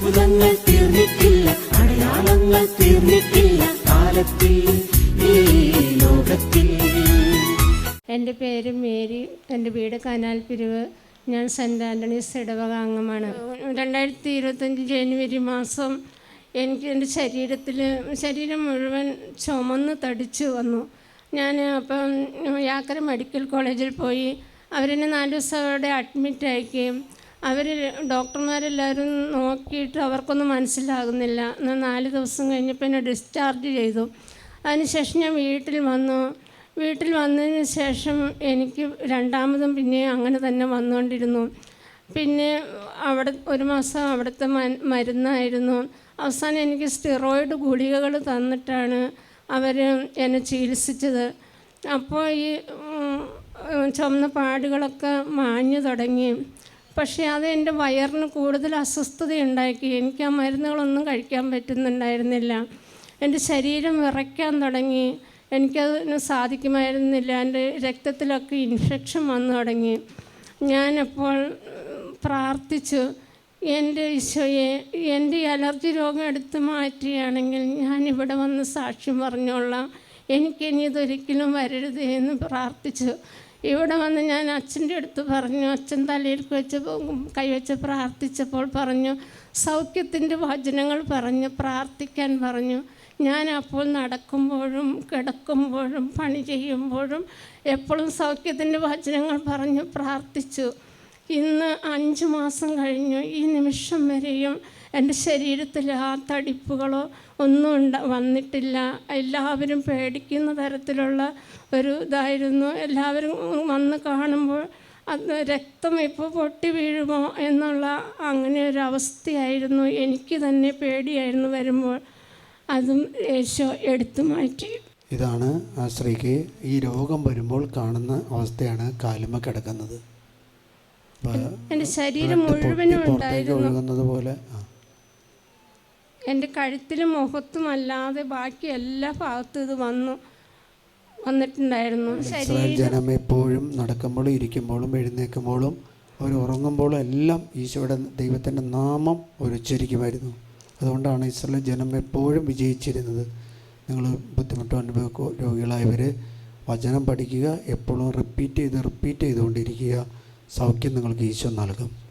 അത്ഭുതങ്ങൾ തീർന്നിട്ടില്ല അടയാളങ്ങൾ തീർന്നിട്ടില്ല കാലത്തിൽ എന്റെ പേര് മേരി എന്റെ വീട് കനാൽ പിരിവ്. ഞാൻ സെന്റ് ആന്റണീസ് ഇടവക അംഗമാണ് രണ്ടായിരത്തി ഇരുപത്തഞ്ച് ജനുവരി മാസം എനിക്ക് എന്റെ ശരീരത്തിൽ ശരീരം മുഴുവൻ ചുമന്ന് തടിച്ചു വന്നു. ഞാൻ അപ്പം യാക്കര മെഡിക്കൽ കോളേജിൽ പോയി. അവരെന്നെ നാല് ദിവസം അവിടെ അഡ്മിറ്റ് ആക്കുകയും അവർ ഡോക്ടർമാരെല്ലാവരും നോക്കിയിട്ട് അവർക്കൊന്നും മനസ്സിലാകുന്നില്ല. എന്നാൽ നാല് ദിവസം കഴിഞ്ഞപ്പോൾ എന്നെ ഡിസ്ചാർജ് ചെയ്തു. അതിനുശേഷം ഞാൻ വീട്ടിൽ വന്നു. വീട്ടിൽ വന്നതിന് ശേഷം എനിക്ക് രണ്ടാമതും പിന്നെ അങ്ങനെ തന്നെ വന്നുകൊണ്ടിരുന്നു പിന്നെ അവിടെ ഒരു മാസം അവിടുത്തെ മരുന്നായിരുന്നു. അവസാനം എനിക്ക് സ്റ്റിറോയിഡ് ഗുളികകൾ തന്നിട്ടാണ് അവർ എന്നെ ചികിത്സിച്ചത്. അപ്പോൾ ഈ ഉം, പാടുകളൊക്കെ മാഞ്ഞു തുടങ്ങി. പക്ഷേ അത് എന്റെ വയറിന് കൂടുതൽ അസ്വസ്ഥത ഉണ്ടാക്കി. എനിക്ക് ആ മരുന്നുകളൊന്നും കഴിക്കാൻ പറ്റുന്നുണ്ടായിരുന്നില്ല. എന്റെ ശരീരം വിറയ്ക്കാൻ തുടങ്ങി. എനിക്കതിന് സാധിക്കുമായിരുന്നില്ല. എന്റെ രക്തത്തിലൊക്കെ ഇൻഫെക്ഷൻ വന്നു തുടങ്ങി. ഞാനപ്പോൾ പ്രാർത്ഥിച്ചു എന്റെ ഈശോയെ എന്റെ അലർജി രോഗം എടുത്ത് മാറ്റുകയാണെങ്കിൽ ഞാനിവിടെ വന്ന് സാക്ഷ്യം പറഞ്ഞോളാം. എനിക്കിനി ഇതൊരിക്കലും വരരുത് എന്ന് പ്രാർത്ഥിച്ചു. ഇവിടെ വന്ന് ഞാൻ അച്ഛന്റെ അടുത്ത് പറഞ്ഞു അച്ഛൻ തലയിൽ വെച്ച് കൈവച്ച് പ്രാർത്ഥിച്ചപ്പോൾ പറഞ്ഞു സൗഖ്യത്തിന്റെ വചനങ്ങൾ പറഞ്ഞു പ്രാർത്ഥിക്കാൻ പറഞ്ഞു. ഞാൻ അപ്പോൾ നടക്കുമ്പോഴും കിടക്കുമ്പോഴും പണി ചെയ്യുമ്പോഴും എപ്പോഴും സൗഖ്യത്തിന്റെ വചനങ്ങൾ പറഞ്ഞു പ്രാർത്ഥിച്ചു. ഇന്ന് അഞ്ച് മാസം കഴിഞ്ഞു ഈ നിമിഷം വരെയും എന്റെ ശരീരത്തിൽ ആ തടിപ്പുകളോ ഒന്നും ഉണ്ട വന്നിട്ടില്ല. എല്ലാവരും പേടിക്കുന്ന തരത്തിലുള്ള ഒരു ഇതായിരുന്നു. എല്ലാവരും വന്ന് കാണുമ്പോൾ അത് രക്തം ഇപ്പോൾ പൊട്ടി വീഴുമോ എന്നുള്ള അങ്ങനെ ഒരു അവസ്ഥയായിരുന്നു. എനിക്ക് തന്നെ പേടിയായിരുന്നു വരുമ്പോൾ. അതും യേശോ എടുത്തു മാറ്റി. ഇതാണ് ആ സ്ത്രീക്ക് ഈ രോഗം വരുമ്പോൾ കാണുന്ന അവസ്ഥയാണ് കാലുമ കിടക്കുന്നത്. എന്റെ ശരീരം മുഴുവനും ഉണ്ടായിരുന്നു. എന്റെ പോലെ ആ. എന്റെ കഴുത്തിലും മുഖത്തും അല്ലാതെ ബാക്കി എല്ലാ ഭാഗത്തും ഇത് വന്നു വന്നിട്ടുണ്ടായിരുന്നു. ജനം എപ്പോഴും നടക്കുമ്പോഴും ഇരിക്കുമ്പോഴും എഴുന്നേക്കുമ്പോഴും അവർ ഉറങ്ങുമ്പോഴും എല്ലാം ഈശോയുടെ ദൈവത്തിന്റെ നാമം ഉച്ചരിക്കുമായിരുന്നു. അതുകൊണ്ടാണ് ഇസ്രായേൽ ജനം എപ്പോഴും വിജയിച്ചിരുന്നത്. നിങ്ങൾ ബുദ്ധിമുട്ടോ അനുഭവ രോഗികളായവർ വചനം പഠിക്കുക എപ്പോഴും റിപ്പീറ്റ് ചെയ്ത് റിപ്പീറ്റ് ചെയ്തുകൊണ്ടിരിക്കുക. സൗഖ്യം നിങ്ങൾക്ക് ഈശോ നൽകും.